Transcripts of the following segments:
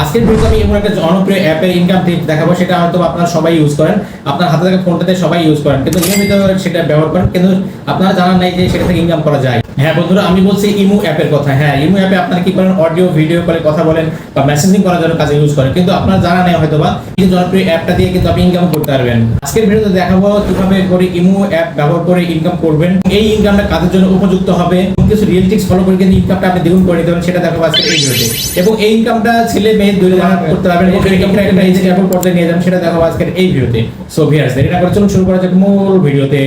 আজকের ভিডিওতে আমি এমন একটা জনপ্রিয় অ্যাপের ইনকাম টিপস দেখাবো, সেটা হয়তো আপনারা সবাই ইউজ করেন। আপনার হাতে থাকা ফোনটাতে সবাই ইউজ করেন, কিন্তু নিয়মিত সেটা ব্যবহার করেন, কিন্তু আপনারা জানান নাই যে সেটা থেকে ইনকাম করা যায়। হ্যাঁ বন্ধুরা, আমি বলছি ইমু অ্যাপের কথা। হ্যাঁ ইমু অ্যাপে আপনারা কি করেন? অডিও ভিডিও করে কথা বলেন বা মেসেজিং করার জন্য কাজে ইউজ করেন। কিন্তু আপনারা জানা নেই হয়তো বা এই জনপ্রিয় অ্যাপটা দিয়ে কিন্তু আপনি ইনকাম করতে পারবেন। আজকের ভিডিওতে দেখাবো কীভাবে করে ইমু অ্যাপ ব্যবহার করে ইনকাম করবেন। এই ইনকামটা কাজের জন্য উপযুক্ত হবে? কিছু রিয়েল টিক্স ফলো করে কিন্তু ইনকামটা আপনি দ্বিগুণ করে নিতে সেটা দেখাবো আজকে এই ভিডিওতে এবং এই ইনকামটা ছেলে মেয়ে দুই করতে পারবেন। একটা নিয়ে যাবেন, সেটা দেখাবো আজকের এই ভিডিওতে। সো ভিয়ার্স করে চলুন, শুরু করা যাক মূল ভিডিওতে।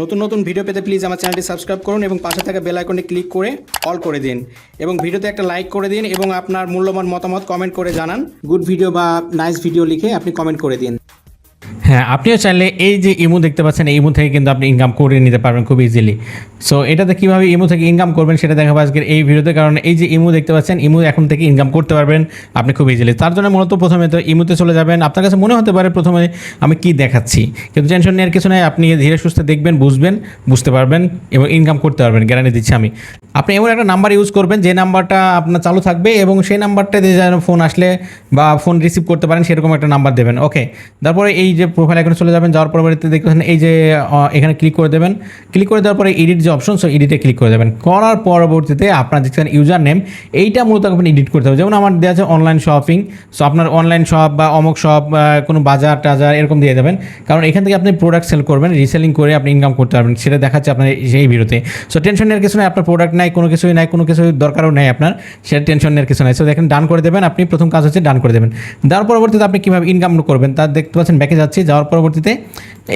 নতুন নতুন ভিডিও পেতে প্লিজ আমার চ্যানেলটি সাবস্ক্রাইব করুন এবং পাশে থাকা বেল আইকনে ক্লিক করে অল করে দিন। এবং ভিডিওতে একটা লাইক করে দিন এবং আপনার মূল্যবান মতামত কমেন্ট করে জানান। গুড ভিডিও বা নাইস ভিডিও লিখে আপনি কমেন্ট করে দিন। হ্যাঁ আপনিও চাইলে এই যে ইমো দেখতে পাচ্ছেন, এই ইমো থেকে কিন্তু আপনি ইনকাম করে নিতে পারবেন খুব ইজিলি সো এটাতে কীভাবে ইমো থেকে ইনকাম করবেন সেটা দেখাবো আজকের এই ভিডিওতে কারণ এই যে ইমো দেখতে পাচ্ছেন, ইমো এখন থেকে ইনকাম করতে পারবেন আপনি খুব ইজিলি তার জন্য মূলত প্রথমে তো ইমোতে চলে যাবেন। আপনার কাছে মনে হতে পারে প্রথমে আমি কি দেখাচ্ছি, কিন্তু টেনশন নেওয়ার কিছু নাই, আপনি ধীরে সুস্থে দেখবেন, বুঝবেন, বুঝতে পারবেন এবং ইনকাম করতে পারবেন গ্যারান্টি দিচ্ছি আমি। আপনি এমন একটা নাম্বার ইউজ করবেন, যে নাম্বারটা আপনার চালু থাকবে এবং সেই নাম্বারটা দিয়ে যেন ফোন আসলে বা ফোন রিসিভ করতে পারেন, সেরকম একটা নাম্বার দেবেন। ওকে তারপরে এই যে প্রোফাইল এখানে চলে যাবেন, যাওয়ার পরবর্তীতে দেখবেন এই যে এখানে ক্লিক করে দেবেন। ক্লিক করে দেওয়ার পরে এডিট যে অপশন সো এডিটে ক্লিক করে দেবেন। করার পরবর্তীতে আপনার দেখছেন ইউজার নেম এইটা মূলত আপনি এডিট করতে হবে। যেমন আমার দেওয়া আছে অনলাইন শপিং সো আপনার অনলাইন শপ বা অমুক শপ কোনো বাজার টাজার এরকম দিয়ে দেবেন। কারণ এখান থেকে আপনি প্রোডাক্ট সেল করবেন রিসেলিং করে আপনি ইনকাম করতে পারবেন। সেটা দেখাচ্ছে আপনার সেই ভিডিওতে। সো টেনশন নেওয়ার কিছু নাই, আপনার প্রোডাক্ট নাই, কোনো কিছুই নাই, কোনো কিছু দরকারও নেই আপনার। সেটা টেনশন নেওয়ার কিছু নাই। সো দেখেন ডান করে দেবেন, আপনি প্রথম কাজ হচ্ছে ডান করে দেবেন। তার পরবর্তীতে আপনি কীভাবে ইনকাম করবেন তার দেখতে পাচ্ছেন, ব্যাকে যাচ্ছি যাওয়ার পরবর্তীতে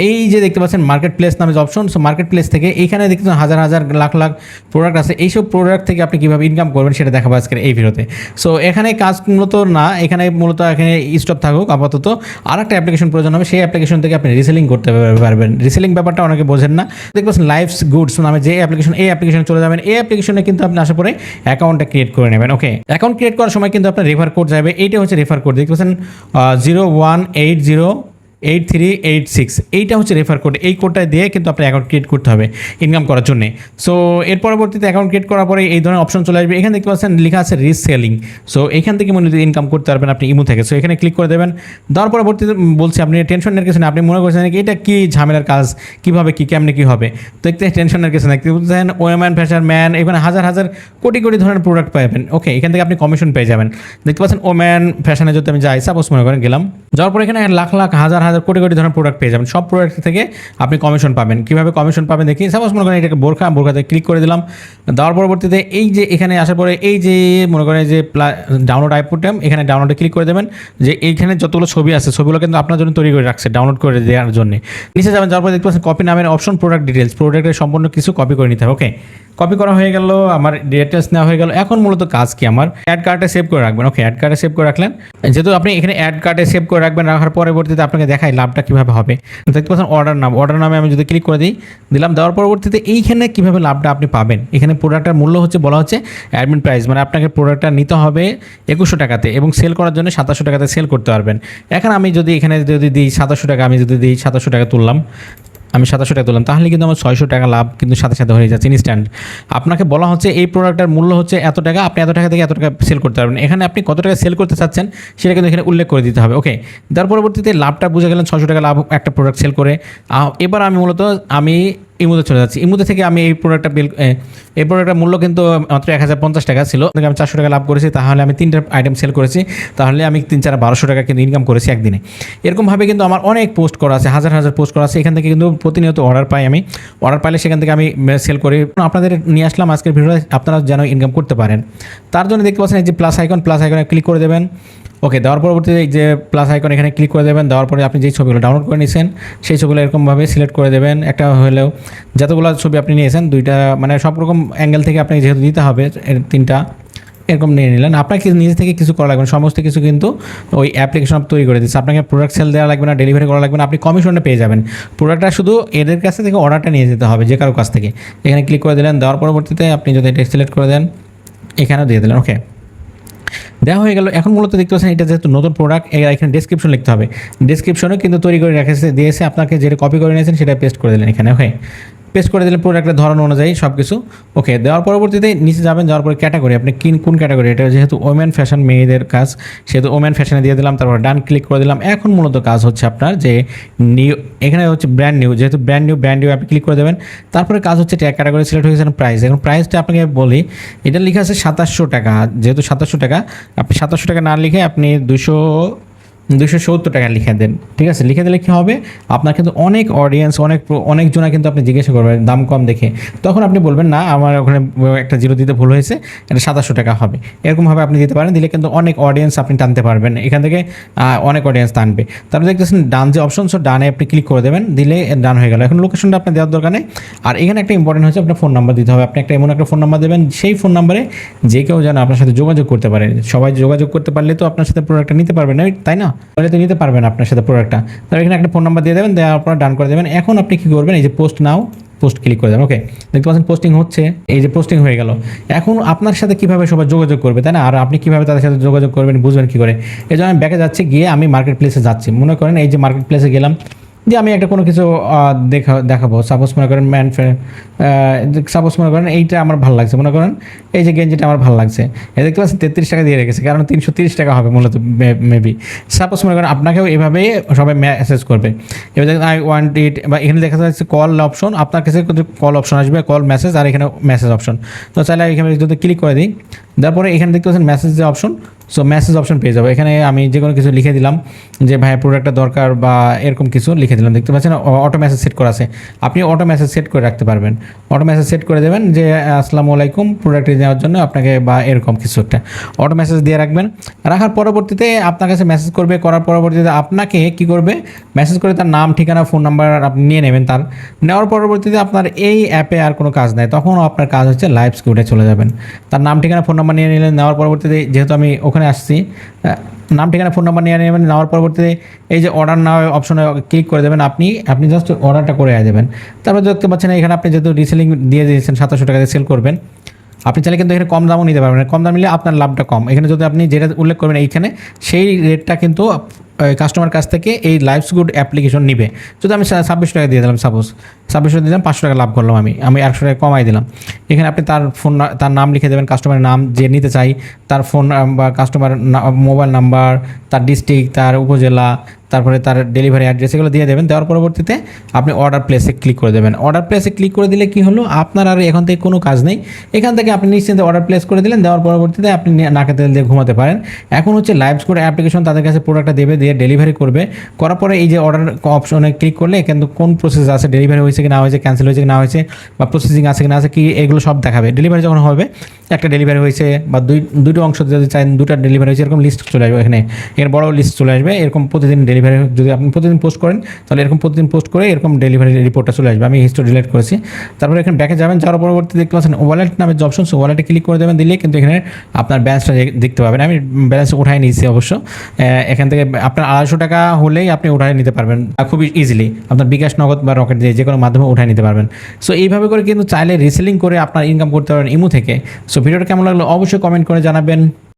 এই যে দেখতে পাচ্ছেন মার্কেট প্লেস নামে যে অপশন সো মার্কেট প্লেস থেকে এইখানে দেখতে পাচ্ছেন হাজার হাজার, লাখ লাখ প্রোডাক্ট আছে। এইসব প্রোডাক্ট থেকে আপনি কীভাবে ইনকাম করবেন সেটা দেখাবো আজকের এই ভিডিওতে। সো এখানে কাজ মূলত না, এখানে মূলত এখানে স্টপ থাকুক, আপাতত। আর একটা অ্যাপ্লিকেশন প্রয়োজন হবে, সেই অ্যাপ্লিকেশন থেকে আপনি রিসেলিং করতে পারবেন। রিসেলিং ব্যাপারটা অনেকে বোঝেন না। দেখতে পাচ্ছেন লাইফ গুডস নামে যে অ্যাপ্লিকেশন এই অ্যাপ্লিকেশনে চলে যাবেন। এই অ্যাপ্লিকেশনে কিন্তু আপনি আসার পরে অ্যাকাউন্টটা ক্রিয়েট করে নেবেন ওকে অ্যাকাউন্ট ক্রিয়েট করার সময় কিন্তু আপনার রেফার কোড যাবে। এইটা হচ্ছে রেফার কোড দেখতে পাচ্ছেন zero one eight zero eight three eight six এইটা হচ্ছে রেফার কোড এই কোডটা দিয়ে কিন্তু আপনার অ্যাকাউন্ট ক্রিয়েট করতে হবে ইনকাম করার জন্য। সো এর পরবর্তীতে অ্যাকাউন্ট ক্রিয়েট করার পরে এই ধরনের অপশন চলে আসবে। এখানে দেখতে পাচ্ছেন লেখা আছে রিসেলিং সো এখান থেকে মনে ইনকাম করতে পারবেন আপনি ইমো থেকে। সো এখানে ক্লিক করে দেবেন। দেওয়ার পরবর্তীতে বলছি, আপনি টেনশনের কিছু না আপনি মনে করছেন কি এটা কি ঝামেলার কাজ? কীভাবে কি, কেমনে কি হবে? দেখতে টেনশনের কিছু না দেখতে ওয়েম্যান ফ্যাশন ম্যান এখানে হাজার হাজার, কোটি কোটি ধরনের প্রোডাক্ট পাবেন। ওকে এখান থেকে আপনি কমিশন পেয়ে যাবেন। দেখতে পাচ্ছেন ওম্যান ফ্যাশনে যদি আমি যাই সাপোজ মনে করেন গেলাম। যাওয়ার পর এখানে লাখ লাখ, হাজার হাজার কোটি কোটি ধরনের প্রোডাক্ট পেয়ে যাবেন। সব প্রোডাক্ট থেকে আপনি কমিশন পাবেন। কীভাবে কমিশন পাবেন দেখি। সাপোজ মনে করেন এটাকে বোরখা, বোরখাতে ক্লিক করে দিলাম। দেওয়ার পরবর্তীতে এই যে এখানে আসার পরে এই যে মনে করেন যে ডাউনলোড আইপুটাম এখানে ডাউনলোডে ক্লিক করে দেবেন। যে এইখানে যতগুলো ছবি আছে, ছবিগুলো কিন্তু আপনার জন্য তৈরি করে রাখছে ডাউনলোড করে দেওয়ার জন্য। নিচে যাবেন, যাওয়ার পরে দেখতে পাচ্ছেন কপি নামের অপশন প্রোডাক্ট ডিটেলস প্রোডাক্টের সম্পূর্ণ কিছু কপি করে নিতে হবে ওকে কপি করা হয়ে গেল, আমার ডিটেলস নেওয়া হয়ে গেল। এখন মূলত কাজ কি আমার? অ্যাড কার্ডে সেভ করে রাখবেন ওকে অ্যাড কার্ডে সেভ করে রাখলেন। যেহেতু আপনি এখানে অ্যাড কার্ডে সেভ করে রাখবেন, রাখার পরবর্তীতে আপনাকে দেখাই লাভটা কীভাবে হবে। দেখতে পাচ্ছেন অর্ডার নাম। অর্ডার নামে আমি যদি ক্লিক করে দিই, দিলাম, দেওয়ার পরবর্তীতে এইখানে কীভাবে লাভটা আপনি পাবেন। এখানে প্রোডাক্টের মূল্য হচ্ছে, বলা হচ্ছে অ্যাডমিন প্রাইস মানে আপনাকে প্রোডাক্টটা নিতে হবে একুশশো টাকাতে এবং সেল করার জন্য সাতাশশো টাকাতে সেল করতে পারবেন। এখন আমি যদি এখানে যদি দিই সাতাশশো টাকা, আমি যদি দিই সাতাশশো টাকা তুললাম আমি সাতাশশো টাকা তুললাম। তাহলে কিন্তু আমার ছয়শো টাকা লাভ কিন্তু সাথে সাথে হয়ে যাচ্ছে ইনস্ট্যান্ট আপনাকে বলা হচ্ছে এই প্রোডাক্টের মূল্য হচ্ছে এত টাকা, আপনি এত টাকা থেকে এত টাকা সেল করতে পারবেন। এখানে আপনি কত টাকা সেল করতে চাচ্ছেন সেটা কিন্তু এখানে উল্লেখ করে দিতে হবে। ওকে তার পরবর্তীতে লাভটা বুঝে গেলেন, ছয়শো টাকা লাভ একটা প্রোডাক্ট সেল করে। এবার আমি মূলত, আমি ইমুতে চলে যাচ্ছি। ইমুতে থেকে আমি এই প্রোডাক্টটা বিল এই প্রোডাক্টের মূল্য কিন্তু মাত্র এক হাজার পঞ্চাশ টাকা ছিল। আমি চারশো টাকা লাভ করেছি, তাহলে আমি তিনটা আইটেম সেল করেছি। তাহলে আমি তিন চার বারোশো টাকা কিন্তু ইনকাম করেছি একদিনে। এরকমভাবে কিন্তু আমার অনেক পোস্ট করা আছে, হাজার হাজার পোস্ট করা আছে। এখান থেকে কিন্তু প্রতিনিয়ত অর্ডার পাই আমি। অর্ডার পাইলে সেখান থেকে আমি সেল করি। আপনাদের নিয়ে আসলাম আজকের ভিডিও আপনারা যেন ইনকাম করতে পারেন। তার জন্য দেখতে পাচ্ছেন এই যে প্লাস আইকন প্লাস আইকনে ক্লিক করে দেবেন। ওকে দেওয়ার পরবর্তীতে যে প্লাস আইকন এখানে ক্লিক করে দেবেন, দেওয়ার পরে আপনি যেই ছবিগুলো ডাউনলোড করে নিয়েছেন, সেই ছবিগুলো এরকমভাবে সিলেক্ট করে দেবেন। একটা হলেও যতগুলো ছবি আপনি নিয়েছেন, দুইটা মানে সব রকম অ্যাঙ্গেল থেকে আপনাকে যেহেতু দিতে হবে তিনটা এরকম নিয়ে নিলেন। আপনাকে নিজে থেকে কিছু করা লাগবে না, সমস্ত কিছু কিন্তু ওই অ্যাপ্লিকেশন তৈরি করে দিচ্ছে। আপনাকে প্রোডাক্ট সেল দেওয়া লাগবে না ডেলিভারি করা লাগবে না, আপনি কমিশনে পেয়ে যাবেন। প্রোডাক্টটা শুধু এদের কাছ থেকে অর্ডারটা নিয়ে যেতে হবে, যে কারও কাছ থেকে। এখানে ক্লিক করে দিলেন, দেওয়ার পরবর্তীতে আপনি যদি এটা সিলেক্ট করে দেন, এখানেও দিয়ে দিলেন। ওকে দেওয়া হয়ে গেল। এখন মূলত দেখতে পাচ্ছেন, এটা যেহেতু নতুন প্রোডাক্ট এখানে ডিসক্রিপশন লিখতে হবে। ডিসক্রিপশনে কিন্তু তৈরি করে রেখেছে, দিয়েছে, আপনাকে যেটা কপি করে নিয়েছেন, সেটা পেস্ট করে দিলেন এখানে ওকে পেস্ট করে দিলে প্রোডাক্টের ধরন অনুযায়ী সব কিছু ওকে দেওয়ার পরবর্তীতে নিচে যাবেন, যাওয়ার পরে ক্যাটাগরি আপনি কিন, কোন ক্যাটাগরি এটা যেহেতু ওমেন ফ্যাশন মেয়েদের কাজ, সেহেতু ওমেন ফ্যাশনে দিয়ে দিলাম, তারপর ডান ক্লিক করে দিলাম। এখন মূলত কাজ হচ্ছে আপনার যে নিউ এখানে হচ্ছে ব্র্যান্ড নিউ যেহেতু ব্র্যান্ড নিউ ব্র্যান্ড নিউ আপনি ক্লিক করে দেবেন। তারপরে কাজ হচ্ছে ট্যাগ ক্যাটাগরি সিলেক্ট হয়ে গেছে প্রাইস এখন প্রাইসটা আপনাকে বলি, এটা লেখা আছে সাতাশশো টাকা। যেহেতু সাতাশশো টাকা, আপনি সাতাশশো টাকা না লিখে আপনি দুশো দুশো সত্তর টাকা লিখে দেন। ঠিক আছে? লিখে দিলে কী হবে? আপনার কিন্তু অনেক অডিয়েন্স অনেক অনেকজনা কিন্তু আপনি জিজ্ঞাসা করবেন দাম কম দেখে। তখন আপনি বলবেন, না, আমার ওখানে একটা জিরো দিতে ভুল হয়েছে, এটা সাতাশশো টাকা হবে। এরকমভাবে আপনি দিতে পারেন, দিলে কিন্তু অনেক অডিয়েন্স আপনি টানতে পারবেন। এখান থেকে অনেক অডিয়েন্স টানবে। তারপরে দেখতেছেন ডান যে অপশন সো ডানে আপনি ক্লিক করে দেবেন, দিলে ডান হয়ে গেল। এখন লোকেশনটা আপনি দেওয়ার দরকার নেই। আর এখানে একটা ইম্পর্টেন্ট হচ্ছে, আপনার ফোন নাম্বার দিতে হবে। আপনি একটা এমন একটা ফোন নাম্বার দেবেন, সেই ফোন নাম্বারে যে কেউ যেন আপনার সাথে যোগাযোগ করতে পারে। সবাই যোগাযোগ করতে পারলে তো আপনার সাথে প্রোডাক্টটা নিতে পারবে না, তাই না? তাহলে তো নিতে পারবেন আপনার সাথে প্রোডাক্টটা তাহলে এখানে একটা ফোন নাম্বার দিয়ে দেবেন, দেওয়ার পর ডান করে দেবেন। এখন আপনি কী করবেন, এই যে পোস্ট নাও পোস্ট ক্লিক করে দেবেন ওকে দেখতে পাচ্ছেন পোস্টিং হচ্ছে, এই যে পোস্টিং হয়ে গেল। এখন আপনার সাথে কীভাবে সবাই যোগাযোগ করবে, তাই না? আর আপনি কীভাবে তাদের সাথে যোগাযোগ করবেন, বুঝবেন কী করে? এই জন্য আমি ব্যাকে যাচ্ছি, গিয়ে আমি মার্কেট প্লেসে যাচ্ছি। মনে করেন এই যে মার্কেট প্লেসে গেলাম যে আমি একটা কোনো কিছু দেখা, দেখাবো। সাপোজ মনে করেন ম্যান সাপোজ মনে করেন এইটা আমার ভালো লাগছে। মনে করেন এই যে গেঞ্জিটা আমার ভালো লাগছে। এই দেখতে পাচ্ছেন তেত্রিশ টাকা দিয়ে রেখেছে, কারণ তিনশো তিরিশ টাকা হবে মূলত মেবি সাপোজ মনে করেন আপনাকেও এভাবে সবাই মেসেজ করবে। এবার দেখেন আই ওয়ান্ট ইট বা এখানে দেখা যাচ্ছে কল অপশন আপনার কাছে কল অপশন আসবে কল মেসেজ আর এখানে মেসেজ অপশন তো চাইলে এখানে যদি ক্লিক করে দিই, তারপরে এখানে দেখতে পাচ্ছেন মেসেজ যে অপশন সো মেসেজ অপশন পেয়ে যাব। এখানে আমি যে কোনো কিছু লিখে দিলাম যে, ভাই প্রোডাক্টটা দরকার বা এরকম কিছু লিখে দিলাম। দেখতে পাচ্ছেন অটো মেসেজ সেট করা আছে। আপনি অটো মেসেজ সেট করে রাখতে পারবেন। অটো মেসেজ সেট করে দেবেন যে, আসসালামু আলাইকুম প্রোডাক্টটি নেওয়ার জন্য আপনাকে বা এরকম কিছু একটা। অটো মেসেজ দিয়ে রাখবেন। রাখার পরবর্তীতে আপনার কাছে মেসেজ করবে। করার পরবর্তীতে আপনাকে কি করবে? মেসেজ করে তার নাম, ঠিকানা ফোন নাম্বার আপনি নিয়ে নেবেন তার। নেওয়ার পরবর্তীতে আপনার এই অ্যাপে আর কোনো কাজ নেই। তখন আপনার কাজ হচ্ছে লাইভ স্কুটে চলে যাবেন। তার নাম, ঠিকানা ফোন নাম্বার নিয়ে নিলেন। নেওয়ার পরবর্তীতে যেহেতু আমি ওখানে আসছি। নাম, ঠিকানা ফোন নাম্বার নিয়ে নেবেন, নেওয়ার পরবর্তীতে এই যে অর্ডার নাও অপশনে ক্লিক করে দেবেন, আপনি আপনি জাস্ট অর্ডারটা করে দেবেন। তারপর দেখতে পাচ্ছেন এখানে আপনি যেহেতু রিসেলিং দিয়ে দিয়েছেন সাতাশশো টাকা দিয়ে সেল করবেন। আপনি চাইলে কিন্তু এখানে কম দামও নিতে পারবেন। কম দাম নিলে আপনার লাভটা কম। এখানে যদি আপনি যেটা উল্লেখ করবেন এইখানে, সেই রেটটা কিন্তু কাস্টমার কাছ থেকে এই লাইফস গুড অ্যাপ্লিকেশন নিবে। যদি আমি ছাব্বিশ টাকা দিয়ে দিলাম সাপোজ ছাব্বিশ টাকা দিলাম, পাঁচশো টাকা লাভ করলাম আমি আমি একশো টাকা কমাই দিলাম। এখানে আপনি তার ফোন তার নাম লিখে দেবেন কাস্টমারের নাম যে নিতে চাই, তার ফোন বা কাস্টমার মোবাইল নাম্বার তার ডিস্ট্রিক্ট তার উপজেলা তারপরে তার ডেলিভারি অ্যাড্রেস এগুলো দিয়ে দেবেন। দেওয়ার পরবর্তীতে আপনি অর্ডার প্লেসে ক্লিক করে দেবেন। অর্ডার প্লেসে ক্লিক করে দিলে কি হলো? আপনার আর এখান থেকে কোনো কাজ নেই। এখান থেকে আপনি নিশ্চিন্তে অর্ডার প্লেস করে দিলেন। দেওয়ার পরবর্তীতে আপনি নাকে তেল দিয়ে ঘুমাতে পারেন। এখন হচ্ছে লাইভ স্কোর অ্যাপ্লিকেশন তাদের কাছে প্রোডাক্টটা দেবে, দিয়ে ডেলিভারি করবে। করার পরে এই যে অর্ডার অপশনে ক্লিক করলে কিন্তু কোন প্রসেস আছে? ডেলিভারি হয়েছে কি না হয়েছে? ক্যান্সেল হয়েছে কি না হয়েছে? বা প্রসেসিং আছে কি না আছে? কি এগুলো সব দেখাবে। ডেলিভারি যখন হবে, একটা ডেলিভারি হয়েছে বা দুই দুটো অংশ যদি চান দুটা ডেলিভারি হয়েছে, এরকম লিস্ট চলে আসবে এখানে। এর বড় লিস্ট চলে আসবে। এরকম প্রতিদিন ডেলিভারি যদি আপনি প্রতিদিন পোস্ট করেন, তাহলে এরকম প্রতিদিন পোস্ট করে এরকম ডেলিভারি রিপোর্টটা চলে আসবে। আমি হিস্টোরি ডিলিট করেছি। তারপরে এখানে ব্যাকে যাবেন, যাওয়ার পরবর্তী দেখতে পাচ্ছেন ওয়ালেট নামের যে অপশন ওয়ালেটে ক্লিক করে দেবেন দিলে কিন্তু এখানে আপনার ব্যালেন্সটা দেখতে পাবেন। আমি ব্যালেন্স উঠাই নিয়েছি অবশ্য। এখান থেকে আপনার আড়াইশো টাকা হলেই আপনি উঠাই নিতে পারবেন খুবই ইজিলি আপনার বিকাশ নগদ বা রকেট দিয়ে যে কোনো মাধ্যমে উঠাই নিতে পারবেন। সো এইভাবে করে কিন্তু চাইলে রিসেলিং করে আপনার ইনকাম করতে পারবেন ইমু থেকে। সো ভিডিওটা কেমন লাগল অবশ্যই কমেন্ট করে জানাবেন।